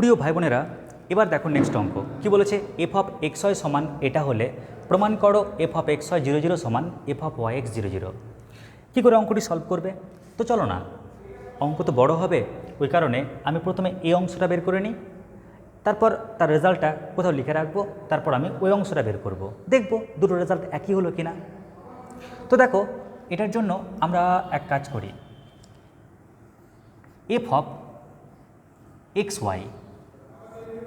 প্রিয় ভাই বোনেরা, এবার দেখো নেক্সট অঙ্ক। কি বলেছে? এফ অফ এক্স ওয়াই সমান এটা হলে প্রমাণ করো F of X Y zero zero সমান F of Y X zero zero কী করে অঙ্কটি সলভ করবে? তো চলো না, অঙ্ক তো বড় হবে, ওই কারণে আমি প্রথমে এই অংশটা বের করে নিই, তারপর তার রেজাল্টটা কোথাও লিখে রাখব, তারপর আমি ওই অংশটা বের করব। দেখব দুটো রেজাল্ট একই হলো কি না তো দেখো, এটার জন্য আমরা এক কাজ করি। F of X Y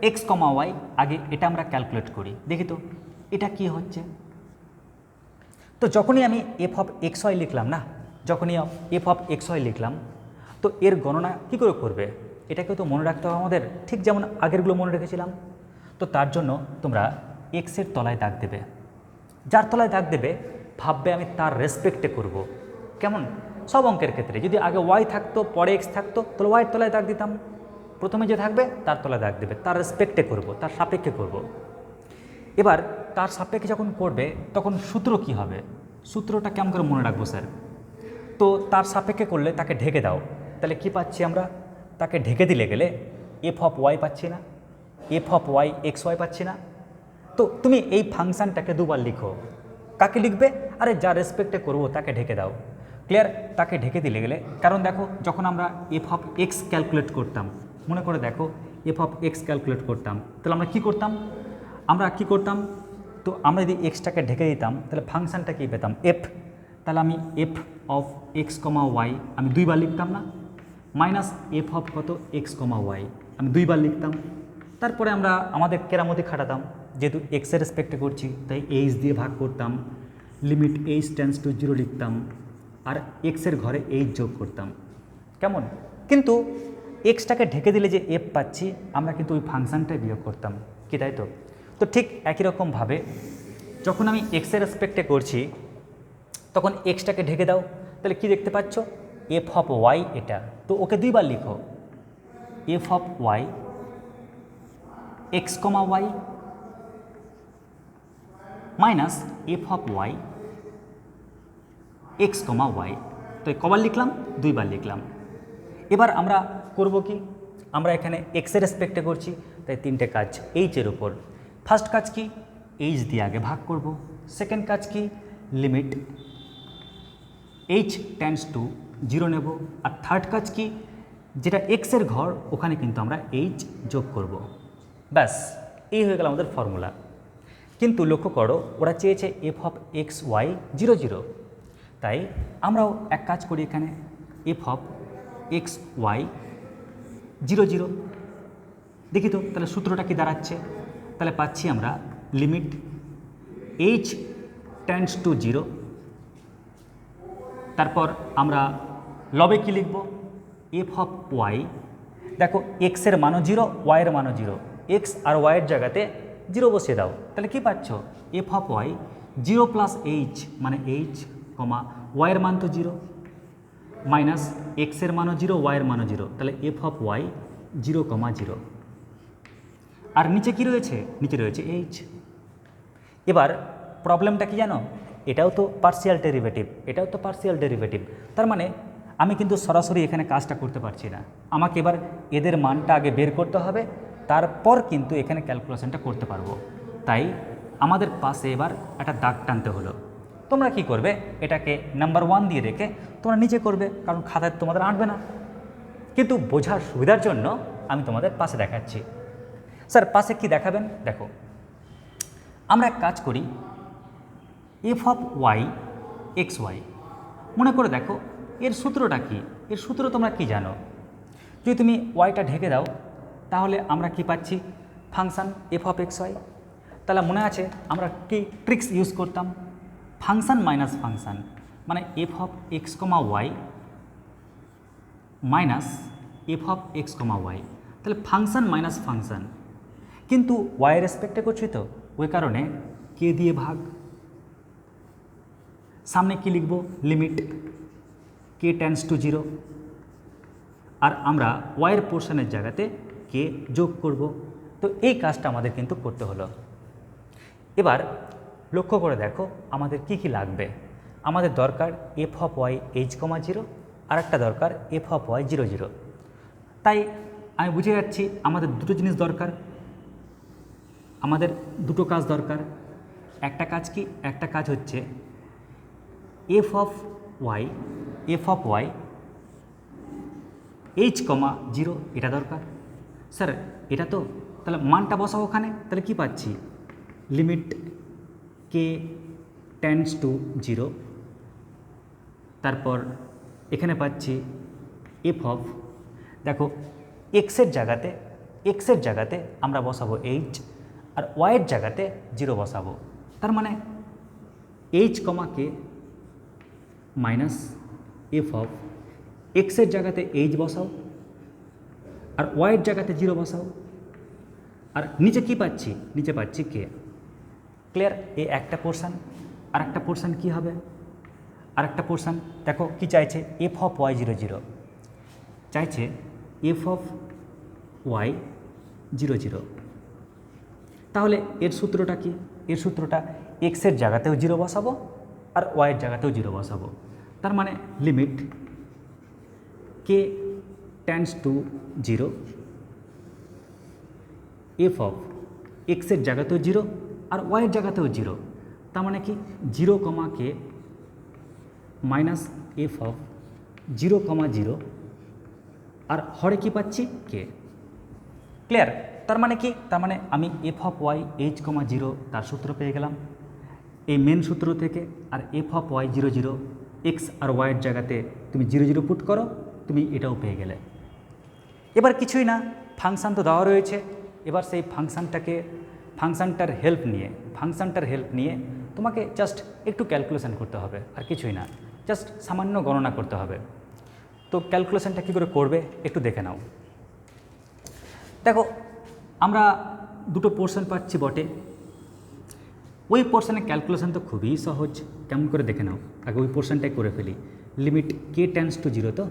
X comma Y আগে এটা আমরা ক্যালকুলেট করি। দেখি তো, এটা কি হচ্ছে? তো যখনই আমি এফ অফ এক্স ওয়াই লিখলাম না, যখনই এফ অফ এক্স ওয়াই লিখলাম, তো এর গণনা কি করে করবে? এটাকে তো মনে রাখতে হবে আমাদের, ঠিক যেমন আগেরগুলো মনে রেখেছিলাম। তো তার জন্য তোমরা এক্সের তলায় দাগ দেবে। যার তলায় দাগ দেবে, ভাববে আমি তার রেসপেক্টে করব। কেমন? সব অঙ্কের ক্ষেত্রে। যদি আগে ওয়াই থাকতো, পরে এক্স থাকতো, তাহলে ওয়াইয়ের তলায় দাগ দিতাম। প্রথমে যে থাকবে, তার তলায় দাগ দেবে। তার রেসপেক্টে করব, তার সাপেক্ষে করব। এবার তার সাপেক্ষে যখন করবে, তখন সূত্র কি হবে? সূত্রটা কেমন করে মনে রাখব, স্যার? তো তার সাপেক্ষে করলে তাকে ঢেকে দাও। তাহলে কি পাচ্ছি আমরা? তাকে ঢেকে দিলে গেলে এফ অফ ওয়াই পাচ্ছি না F of Y X Y পাচ্ছি না। তো তুমি এই ফাংশানটাকে দুবার লিখো। কাকে লিখবে? আরে যা রেসপেক্টে করব, তাকে ঢেকে দাও। ক্লিয়ার তাকে ঢেকে দিলে গেলে, কারণ দেখো, যখন আমরা এফ অফ এক্স ক্যালকুলেট করতাম মনে করে দেখো এফ অফ এক্স ক্যালকুলেট করতাম। তাহলে আমরা কি করতাম? আমরা কি করতাম? তো আমরা যদি এক্সটাকে ঢেকে দিতাম, তাহলে ফাংশানটা কী পেতাম? এফ তাহলে আমি F of X comma Y আমি দুইবার লিখতাম না? মাইনাস এফ অফ কত? এক্স কমা ওয়াই আমি দুইবার লিখতাম। তারপরে আমরা আমাদের কেরামতি খাটাতাম। যেহেতু এক্সের রেসপেক্টে করছি, তাই এইচ দিয়ে ভাগ করতাম। Limit H tends to zero লিখতাম। আর এক্সের ঘরে এইচ যোগ করতাম। কেমন? কিন্তু এক্সটাকে ঢেকে দিলে যে এফ পাচ্ছি, আমরা কিন্তু ওই ফাংশানটাই বিয়োগ করতাম। কি তাই তো? তো ঠিক একই রকমভাবে যখন আমি এক্সের রেসপেক্টে করছি, তখন এক্সটাকে ঢেকে দাও। তাহলে কি দেখতে পাচ্ছ? এফ অফ ওয়াই এটা। তো ওকে দুইবার লিখো। F of Y X comma Y minus F of Y X comma Y তো কবার লিখলাম? দুইবার লিখলাম। এবার আমরা করব কি? আমরা এখানে এক্সের রেসপেক্টে করছি, তাই তিনটে কাজ এইচের উপর। ফার্স্ট কাজ কি? এইচ দিয়ে আগে ভাগ করব। সেকেন্ড কাজ কি? Limit H tends to zero নেব। আর থার্ড কাজ কি? যেটা এক্সের ঘর, ওখানে কিন্তু আমরা এইচ যোগ করব। ব্যাস, এই হয়ে গেল আমাদের ফর্মুলা কিন্তু লক্ষ্য করো, ওরা চেয়েছে F of X Y zero zero তাই আমরাও এক কাজ করি এখানে। F of X Y zero zero দেখি তো, তাহলে সূত্রটা কি দাঁড়াচ্ছে? তাহলে পাচ্ছি আমরা limit H tends to zero তারপর আমরা লবে কি লিখব? এফ অফ ওয়াই দেখো এক্সের মানও জিরো ওয়াইয়ের মানও জিরো এক্স আর ওয়াইয়ের জায়গাতে জিরো বসিয়ে দাও। তাহলে কি পাচ্ছ? F of Y zero plus H মানে এইচ কমা ওয়াইয়ের মান তো জিরো মাইনাস এক্সের মানও জিরো ওয়াইয়ের মানও জিরো তাহলে F of Y zero comma zero আর নিচে কি রয়েছে? নিচে রয়েছে এইচ এবার প্রবলেমটা কি জানো? এটাও তো পার্সিয়াল ডেরিভেটিভ এটাও তো পার্সিয়াল ডেরিভেটিভ তার মানে আমি কিন্তু সরাসরি এখানে কাজটা করতে পারছি না। আমাকে এবার এদের মানটা আগে বের করতে হবে, তারপর কিন্তু এখানে ক্যালকুলেশনটা করতে পারব। তাই আমাদের পাশে এবার একটা দাগ টানতে হলো। তোমরা কি করবে? এটাকে নাম্বার ওয়ান দিয়ে রেখে তোমরা নিচে করবে, কারণ খাতায় তোমাদের আঁটবে না। কিন্তু বোঝার সুবিধার জন্য আমি তোমাদের পাশে দেখাচ্ছি। স্যার পাশে কি দেখাবেন? দেখো, আমরা এক কাজ করি। F of Y X Y মনে করে দেখো, এর সূত্রটা কি? এর সূত্র তোমরা কি জানো? যদি তুমি ওয়াইটা ঢেকে দাও, তাহলে আমরা কি পাচ্ছি? Function F of X Y তাহলে মনে আছে, আমরা কি ট্রিক্স ইউজ করতাম? ফাংশান মাইনাস ফাংশান মানে F of X comma Y minus F of X comma Y তাহলে ফাংশান মাইনাস ফাংশান। কিন্তু ওয়াই রেসপেক্টে করছি তো, ওই কারণে কে দিয়ে ভাগ। সামনে কি লিখব? Limit K tends to zero আর আমরা ওয়াইয়ের পোর্শনের জায়গাতে কে যোগ করব। তো এই কাজটা আমাদের কিন্তু করতে হলো। এবার লক্ষ্য করে দেখো আমাদের কি কি লাগবে। আমাদের দরকার F of Y H comma zero আর একটা দরকার F of Y zero zero তাই আমি বুঝে যাচ্ছি আমাদের দুটো জিনিস দরকার। আমাদের দুটো কাজ দরকার। একটা কাজ কি? একটা কাজ হচ্ছে F of Y F of Y H comma zero এটা দরকার। স্যার, এটা তো তাহলে মানটা বসাও ওখানে, তাহলে কি পাচ্ছি? Limit K tends to zero তারপর এখানে পাচ্ছি এফ অফ দেখো এক্সের জায়গাতে এক্সের জায়গাতে আমরা বসাবো এইচ আর ওয়াইয়ের জায়গাতে জিরো বসাবো। তার মানে এইচ কমাকে মাইনাস এফ অফ এক্সের জায়গাতে এইচ বসাও, আর ওয়াইয়ের জায়গাতে জিরো বসাও, আর নিচে কি পাচ্ছি? নিচে পাচ্ছি কে ক্লিয়ার এই একটা পোর্শান আর একটা পোর্শান কী হবে? আর একটা পোর্শান দেখো কি চাইছে? F of Y zero zero চাইছে F of Y zero zero তাহলে এর সূত্রটা কি? এর সূত্রটা এক্সের জায়গাতেও জিরো বসাবো আর ওয়াইয়ের জায়গাতেও জিরো বসাবো। তার মানে limit k tends to zero f of এক্সের জায়গাতেও জিরো আর ওয়াইয়ের জায়গাতেও জিরো তার মানে কি? Zero comma k minus f of zero comma zero আর হরে কি পাচ্ছি? কে ক্লিয়ার তার মানে কি? তার মানে আমি f of y h comma zero তার সূত্র পেয়ে গেলাম। এই মেন সূত্র থেকে আর f of y zero zero x আর ওয়াইয়ের জায়গাতে তুমি জিরো জিরো পুট করো, তুমি এটাও পেয়ে গেলে। এবার কিছুই না ফাংশান তো দেওয়া রয়েছে। এবার সেই ফাংশানটাকে ফাংশানটার হেল্প নিয়ে, ফাংশানটার হেল্প নিয়ে তোমাকে জাস্ট একটু ক্যালকুলেশান করতে হবে, আর কিছুই না। জাস্ট সামান্য গণনা করতে হবে। তো ক্যালকুলেশানটা কী করে করবে একটু দেখে নাও। দেখো, আমরা দুটো পোর্শন পাচ্ছি বটে। ওই পোর্শনের ক্যালকুলেশান তো খুবই সহজ, কেমন করে দেখে নাও। আগে ওই পোর্শনটাই করে ফেলি। Limit k tends to zero তো?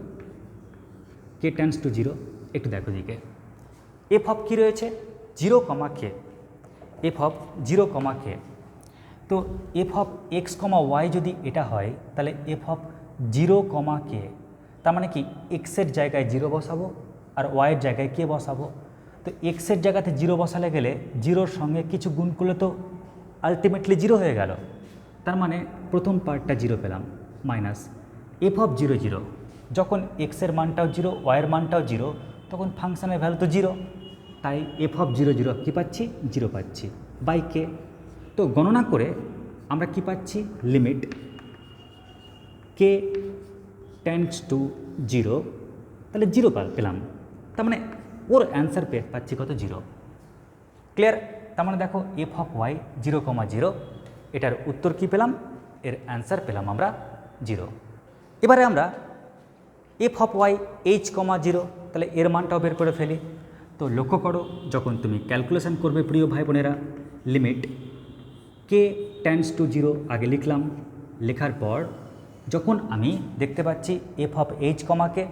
কে টেন্স টু জিরো একটু দেখো দিকে এফ অফ কী রয়েছে? Zero comma k f of zero comma k তো f of x comma y যদি এটা হয়, তাহলে f of zero comma k তার মানে কি এক্সের জায়গায় জিরো বসাবো আর ওয়াইয়ের জায়গায় কে বসাবো। তো এক্সের জায়গাতে জিরো বসালে গেলে জিরোর সঙ্গে কিছু গুণ করলে তো আলটিমেটলি জিরো হয়ে গেল। তার মানে প্রথম পার্টটা জিরো পেলাম minus f of zero zero যখন এক্সের মানটাও জিরো ওয়াইয়ের মানটাও জিরো তখন ফাংশনের ভ্যালু তো জিরো তাই এফ অফ জিরো জিরো কী পাচ্ছি? জিরো পাচ্ছি। বাই কে তো গণনা করে আমরা কি পাচ্ছি? Limit k tends to zero তাহলে জিরো পেলাম। তার মানে ওর অ্যান্সার পে পাচ্ছি কত? জিরো ক্লিয়ার তার মানে দেখো f of y zero comma zero এটার উত্তর কি পেলাম? এর অ্যান্সার পেলাম আমরা জিরো এবারে আমরা f of y h comma zero তাহলে এর মানটাও বের করে ফেলি। তো লক্ষ্য করো, যখন তুমি ক্যালকুলেশন করবে প্রিয় ভাই বোনেরা limit k tends to zero আগে লিখলাম। লেখার পর যখন আমি দেখতে পাচ্ছি এফ অফ এইচ কমাকে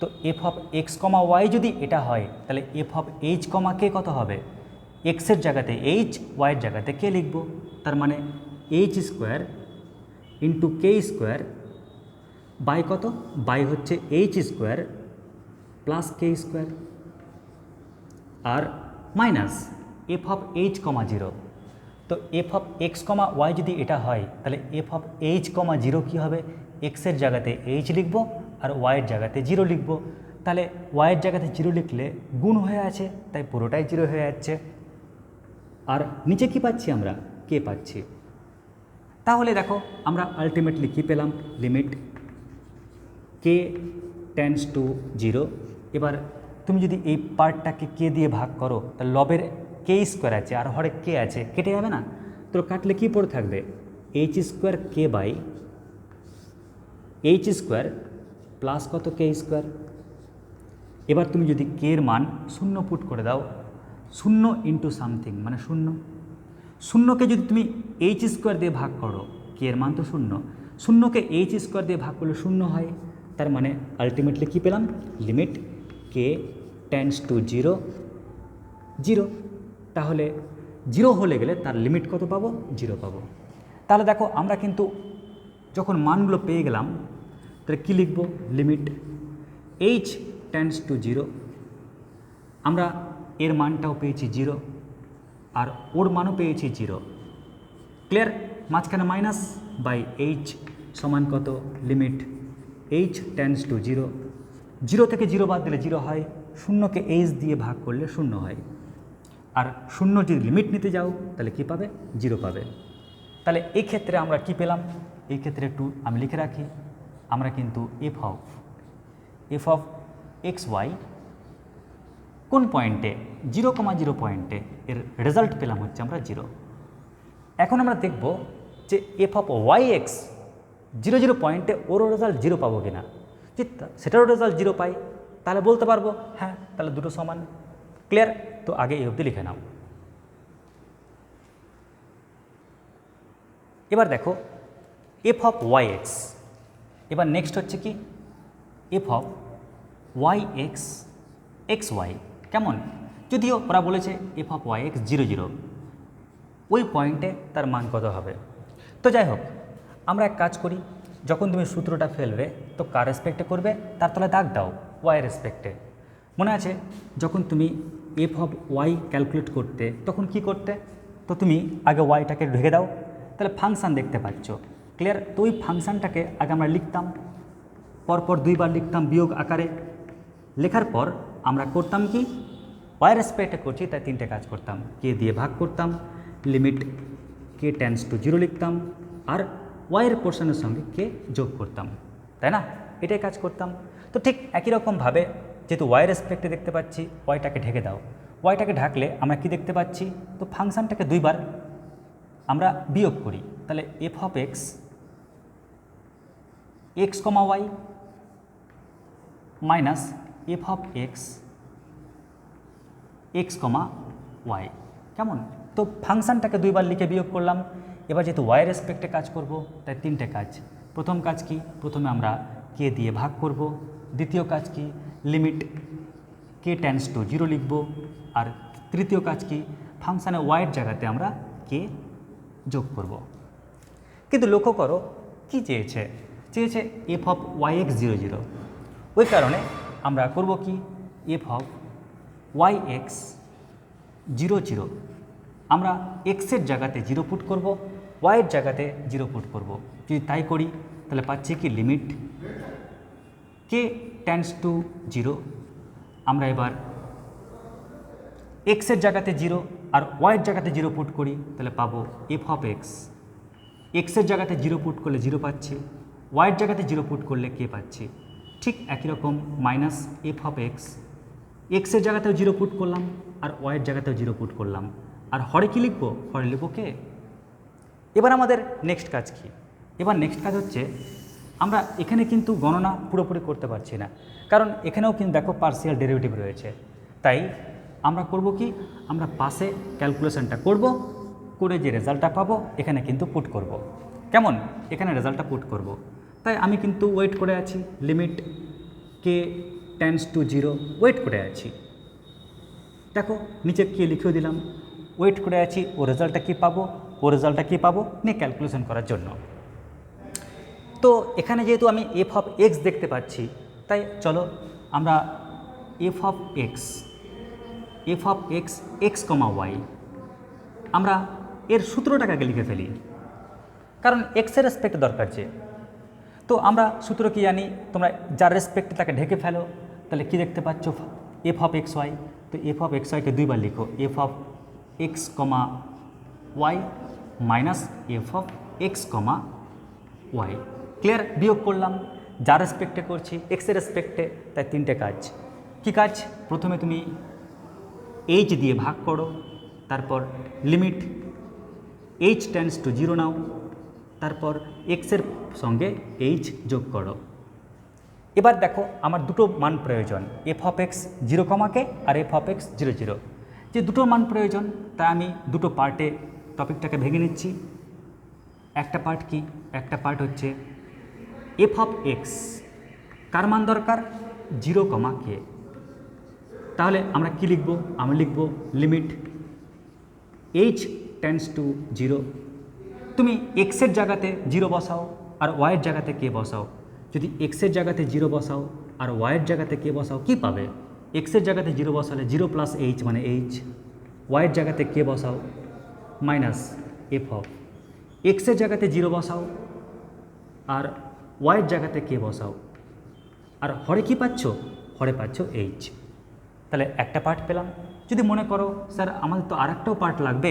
তো f of x comma y যদি এটা হয়, তাহলে f of h comma k কত হবে? এক্সের জায়গাতে এইচ ওয়াইয়ের জায়গাতে কে লিখব। তার মানে h square into k square by কত? বাই হচ্ছে h square plus k square R minus f of h comma zero তো f of x comma y যদি এটা হয়, তাহলে f of h comma zero কী হবে? এক্সের জায়গাতে এইচ লিখব আর ওয়াইয়ের জায়গাতে জিরো লিখব। তাহলে ওয়াইয়ের জায়গাতে জিরো লিখলে গুণ হয়ে আছে, তাই পুরোটাই জিরো হয়ে যাচ্ছে। আর নিচে কি পাচ্ছি আমরা? কে পাচ্ছি। তাহলে দেখো, আমরা আলটিমেটলি কী পেলাম? Limit k tends to zero এবার তুমি যদি এই পার্টটাকে কে দিয়ে ভাগ করো, তাহলে লবের কে স্কোয়ার আছে আর হরে কে আছে, কেটে যাবে না? তো কাটলে কী পড়ে থাকবে? H square k by h square plus কত কে স্কোয়ার এবার তুমি যদি কে এর মান শূন্য পুট করে দাও, শূন্য ইন্টু সামথিং মানে শূন্য। শূন্যকে যদি তুমি এইচ স্কোয়ার দিয়ে ভাগ করো কে এর মান তো শূন্য। শূন্যকে এইচ স্কোয়ার দিয়ে ভাগ করলে শূন্য হয়, তার মানে আলটিমেটলি কী পেলাম? Limit k tends to zero zero তাহলে জিরো হলে গেলে তার লিমিট কত পাবো? জিরো পাবো। তাহলে দেখো, আমরা কিন্তু যখন মানগুলো পেয়ে গেলাম, তাহলে কী লিখব? Limit h tends to zero আমরা এর মানটাও পেয়েছি জিরো আর ওর মানও পেয়েছি জিরো ক্লিয়ার মাঝখানে মাইনাস বাই এইচ সমান কত? Limit h tends to zero zero থেকে জিরো বাদ দিলে জিরো হয়। শূন্যকে এইচ দিয়ে ভাগ করলে শূন্য হয়। আর শূন্য যদি লিমিট নিতে যাও, তাহলে কি পাবে? জিরো পাবে। তাহলে এই ক্ষেত্রে আমরা কি পেলাম? এই ক্ষেত্রে একটু আমি লিখে রাখি। আমরা কিন্তু f of f of x y কোন পয়েন্টে জিরো কমা জিরো পয়েন্টে এর রেজাল্ট পেলাম হচ্ছে আমরা জিরো এখন আমরা দেখব যে f of y x zero zero পয়েন্টে ওরও রেজাল্ট জিরো পাবো কি না যদি তা- সেটারও রেজাল্ট জিরো পাই। তাহলে বলতে পারব হ্যাঁ তাহলে দুটো সমান ক্লিয়ার তো আগে এই অবধি লিখে নাও। এবার দেখো এফ অফ ওয়াই এক্স এবার নেক্সট হচ্ছে কি? F of y x x y কেমন? যদিও ওরা বলেছে f of y x zero zero ওই পয়েন্টে তার মান কত হবে? তো যাই হোক, আমরা এক কাজ করি, যখন তুমি সূত্রটা ফেলবে, তো কার রেসপেক্টে করবে? তার তলায় দাগ দাও। ওয়াই রেসপেক্টে মনে আছে, যখন তুমি এফ অফ ওয়াই ক্যালকুলেট করতে, তখন কি করতে? তো তুমি আগে ওয়াইটাকে ঢেকে দাও, তাহলে ফাংশান দেখতে পাচ্ছ। ক্লিয়ার তো ওই ফাংশানটাকে আগে আমরা লিখতাম, পরপর দুইবার লিখতাম বিয়োগ আকারে। লেখার পর আমরা করতাম কি? ওয়াই রেসপেক্টে করছি, তাই তিনটে কাজ করতাম। কে দিয়ে ভাগ করতাম limit k tends to zero লিখতাম, আর ওয়াইয়ের পোর্শনের সঙ্গে কে যোগ করতাম। তাই না? এটাই কাজ করতাম। তো ঠিক একই রকমভাবে যেহেতু ওয়াই রেসপেক্টে দেখতে পাচ্ছি ওয়াইটাকে ঢেকে দাও। ওয়াইটাকে ঢাকলে আমরা কি দেখতে পাচ্ছি? তো ফাংশনটাকে দুইবার আমরা বিয়োগ করি। তাহলে f of x x comma y minus f of x x comma y কেমন? তো ফাংশনটাকে দুইবার লিখে বিয়োগ করলাম। এবার যেহেতু ওয়াই রেসপেক্টে কাজ করব, তাই তিনটে কাজ। প্রথম কাজ কি? প্রথমে আমরা কে দিয়ে ভাগ করব। দ্বিতীয় কাজ কি? Limit k tends to zero লিখব। আর তৃতীয় কাজ কি? ফাংশানে ওয়াইয়ের জায়গাতে আমরা কে যোগ করব। কিন্তু লক্ষ্য করো, কি চেয়েছে? চেয়েছে f of y x zero zero ওই কারণে আমরা করব কি? F of y x zero zero আমরা এক্সের জায়গাতে জিরো পুট করব ওয়াইয়ের জায়গাতে জিরো পুট করব। যদি তাই করি, তাহলে পাচ্ছি কি? Limit k tends to zero আমরা এবার এক্সের জায়গাতে জিরো আর ওয়াইয়ের জায়গাতে জিরো পুট করি, তাহলে পাবো এফ অফ এক্স এক্সের জায়গাতে জিরো পুট করলে জিরো পাচ্ছি ওয়াইয়ের জায়গাতে জিরো পুট করলে কে পাচ্ছি। ঠিক একই রকম মাইনাস এফ অফ এক্স এক্সের জায়গাতেও জিরো পুট করলাম আর ওয়াইয়ের জায়গাতেও জিরো পুট করলাম। আর হরে কি লিখব? হরে লিখব কে এবার আমাদের নেক্সট কাজ কি? এবার নেক্সট কাজ হচ্ছে আমরা এখানে কিন্তু গণনা পুরোপুরি করতে পারছি না। কারণ এখানেও কিন্তু দেখো পার্সিয়াল ডেরিভেটিভ রয়েছে। তাই আমরা করব কি? আমরা পাশে ক্যালকুলেশনটা করব, করে যে রেজাল্টটা পাবো, এখানে কিন্তু পুট করব। কেমন? এখানে রেজাল্টটা পুট করব। তাই আমি কিন্তু ওয়েট করে আছি। Limit k tends to zero wait করে আছি। দেখো, নিচে কে লিখেও দিলাম। ওয়েট করে আছি, ও রেজাল্টটা কী পাবো? ও রেজাল্টটা কী পাবো? নিয়ে ক্যালকুলেশন করার জন্য। তো এখানে যেহেতু আমি এফ অফ এক্স দেখতে পাচ্ছি, তাই চলো আমরা f of x f of x x comma y আমরা এর সূত্রটাকে লিখে ফেলি। কারণ এক্সের রেসপেক্ট দরকার যে। তো আমরা সূত্র কি জানি? তোমরা যার রেসপেক্টে তাকে ঢেকে ফেলো, তাহলে কি দেখতে পাচ্ছ? এফ অফ এক্স ওয়াই তো এফ অফ এক্স ওয়াইকে দুইবার লিখো। F of x comma y minus f of x comma y clear বিয়োগ করলাম। যার রেসপেক্টে করছি এক্সের রেসপেক্টে তাই তিনটে কাজ। কি কাজ? প্রথমে তুমি এইচ দিয়ে ভাগ করো, তারপর limit h tends to zero নাও তারপর এক্সের সঙ্গে এইচ যোগ করো। এবার দেখো, আমার দুটো মান প্রয়োজন এফ অফ এক্স জিরো কমাকে আর f of x zero zero যে দুটো মান প্রয়োজন, তাই আমি দুটো পার্টে টপিকটাকে ভেঙে নিচ্ছি। একটা পার্ট কি? একটা পার্ট হচ্ছে এফ অফ এক্স কার মান দরকার? জিরো কমা কে তাহলে আমরা কি লিখব? আমরা লিখব limit h tends to zero তুমি এক্সের জায়গাতে জিরো বসাও, আর ওয়াইয়ের জায়গাতে কে বসাও। যদি এক্সের জায়গাতে জিরো বসাও, আর ওয়াইয়ের জায়গাতে কে বসাও, কি পাবে? এক্সের জায়গাতে জিরো বসালে জিরো প্লাস এইচ মানে এইচ ওয়াইয়ের জায়গাতে কে বসাও মাইনাস এফ অফ এক্সের জায়গাতে জিরো বসাও, আর ওয়াইয়ের জায়গাতে কে বসাও? আর হরে কি পাচ্ছ? হরে পাচ্ছ এইচ তাহলে একটা পার্ট পেলাম। যদি মনে করো, স্যার, আমাদের তো আর একটাও পার্ট লাগবে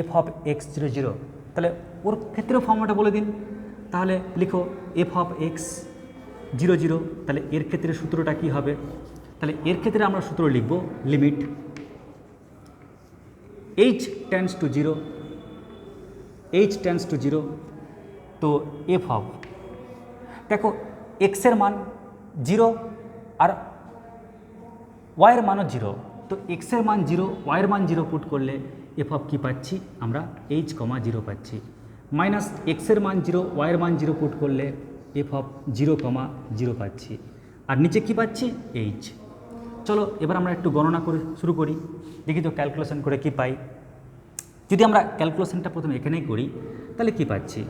f of x zero zero তাহলে ওর ক্ষেত্রেও ফর্মুলাটা বলে দিন। তাহলে লিখো f of x zero zero তাহলে এর ক্ষেত্রে সূত্রটা কি হবে? তাহলে এর ক্ষেত্রে আমরা সূত্র লিখব limit h tends to zero h tends to zero তো এফ অফ দেখো এক্সের মান জিরো আর ওয়াইয়ের মানও জিরো তো এক্সের মান জিরো ওয়াইয়ের মান জিরো পুট করলে এফ অফ কী পাচ্ছি? আমরা এইচ কমা জিরো পাচ্ছি। মাইনাস এক্সের মান জিরো ওয়াইয়ের মান জিরো পুট করলে f of zero comma zero পাচ্ছি। আর নিচে কি পাচ্ছি? এইচ চলো, এবার আমরা একটু গণনা করে শুরু করি। দেখি তো ক্যালকুলেশন করে কি পাই। যদি আমরা ক্যালকুলেশনটা প্রথমে এখানেই করি, তাহলে কি পাচ্ছি?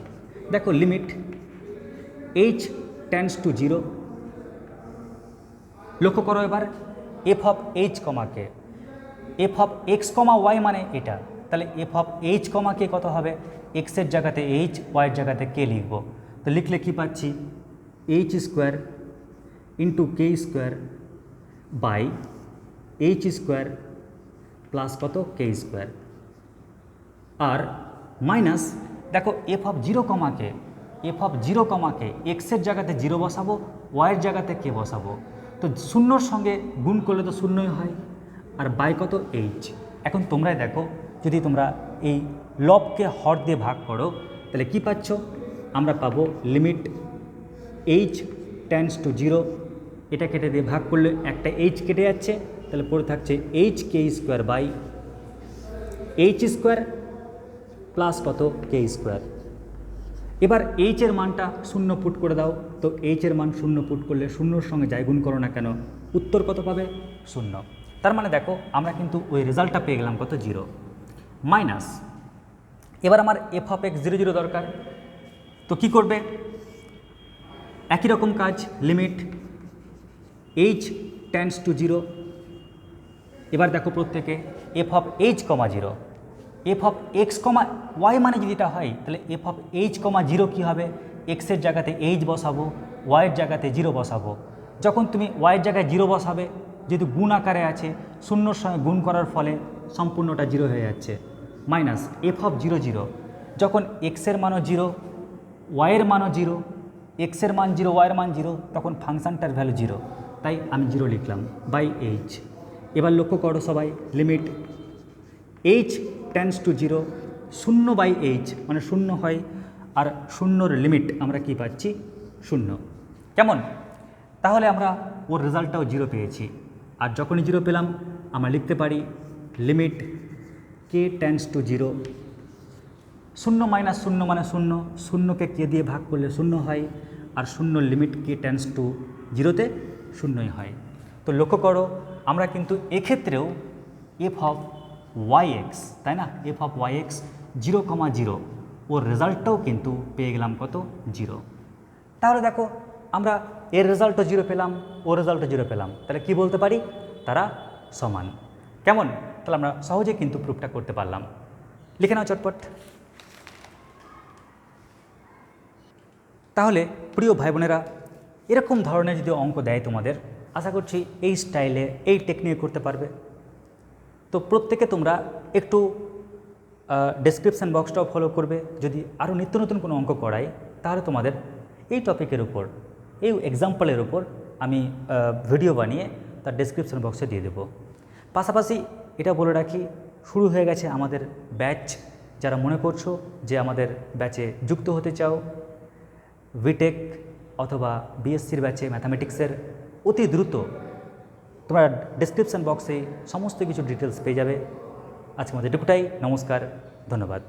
দেখো limit h tends to zero লক্ষ্য করো এবার f of H কমাকে f of x comma y মানে এটা। তাহলে এফ অফ এইচ কমাকে কত হবে? এক্সের জায়গাতে এইচ ওয়াইয়ের জায়গাতে কে লিখব। তো লিখলে কি পাচ্ছি? H square into k square by h square plus কত? কে স্কোয়ার আর মাইনাস দেখো এফ অফ জিরো কমাকে এফ অফ জিরো কমাকে এক্সের জায়গাতে জিরো বসাবো ওয়াইয়ের জায়গাতে কে বসাবো। তো শূন্যর সঙ্গে গুণ করলে তো শূন্যই হয়। আর বাই কত? এইচ এখন তোমরাই দেখো, যদি তোমরা এই লবকে হর দিয়ে ভাগ করো, তাহলে কি পাচ্ছ? আমরা পাবো limit h tends to zero এটা কেটে দিয়ে ভাগ করলে একটা এইচ কেটে যাচ্ছে, তাহলে পড়ে থাকছে h k square by h square plus কত? কে স্কোয়ার এবার এইচের মানটা শূন্য পুট করে দাও। তো এইচের মান শূন্য পুট করলে শূন্যর সঙ্গে যাই গুণ করো না কেন? উত্তর কত পাবে? শূন্য। তার মানে দেখো, আমরা কিন্তু ওই রেজাল্টটা পেয়ে গেলাম কত? জিরো মাইনাস এবার আমার f of x zero zero দরকার। তো কি করবে? একই রকম কাজ limit h tends to zero এবার দেখো প্রত্যেকে f of h comma zero f of x comma y মানে যদি এটা হয়, তাহলে f of h comma zero কী হবে? এক্সের জায়গাতে এইচ বসাবো ওয়াইয়ের জায়গাতে জিরো বসাবো। যখন তুমি ওয়াইয়ের জায়গায় জিরো বসাবে, যেহেতু গুণ আকারে আছে, শূন্যর সঙ্গে গুণ করার ফলে সম্পূর্ণটা জিরো হয়ে যাচ্ছে। Minus f of zero zero যখন এক্সের মানও জিরো ওয়াইয়ের মানও জিরো এক্সের মান জিরো ওয়াইয়ের মান জিরো তখন ফাংশনটার ভ্যালু জিরো তাই আমি জিরো লিখলাম বাই এইচ এবার লক্ষ্য করো সবাই limit h tends to zero শূন্য বাই এইচ মানে শূন্য হয়, আর শূন্যর লিমিট আমরা কি পাচ্ছি? শূন্য। কেমন? তাহলে আমরা ওর রেজাল্টটাও জিরো পেয়েছি। আর যখনই জিরো পেলাম, আমরা লিখতে পারি limit k tends to zero শূন্য মাইনাস শূন্য মানে শূন্য, শূন্যকে কে দিয়ে ভাগ করলে শূন্য হয়, আর শূন্য লিমিট কে টেন্স টু জিরোতে শূন্যই হয়। তো লক্ষ্য করো, আমরা কিন্তু এক্ষেত্রেও এফ অফ ওয়াই এক্স তাই না? F of y x zero comma zero ওর রেজাল্টটাও কিন্তু পেয়ে গেলাম কত? জিরো তাহলে দেখো, আমরা এর রেজাল্টও জিরো পেলাম, ওর রেজাল্টও জিরো পেলাম। তাহলে কি বলতে পারি? তারা সমান। কেমন? তাহলে আমরা সহজে কিন্তু প্রুফটা করতে পারলাম। লিখে নাও চটপট। তাহলে প্রিয় ভাই বোনেরা এরকম ধরনের যদি অঙ্ক দেয় তোমাদের, আশা করছি এই স্টাইলে, এই টেকনিক করতে পারবে। তো প্রত্যেকে তোমরা একটু ডেসক্রিপশান বক্সটাও ফলো করবে। যদি আরও নিত্য নতুন কোনো অঙ্ক করাই, তাহলে তোমাদের এই টপিকের উপর, এই এক্সাম্পলের উপর আমি ভিডিও বানিয়ে তার ডেসক্রিপশান বক্সে দিয়ে দেবো। পাশাপাশি এটা বলে রাখি, শুরু হয়ে গেছে আমাদের ব্যাচ যারা মনে করছ যে আমাদের ব্যাচে যুক্ত হতে চাও বিটেক অথবা বিএসসির ব্যাচে ম্যাথামেটিক্সের অতি দ্রুত তোমরা ডিসক্রিপশান বক্সে সমস্ত কিছু ডিটেলস পেয়ে যাবে। আজকে আমাদের এটুকুটাই। নমস্কার ধন্যবাদ।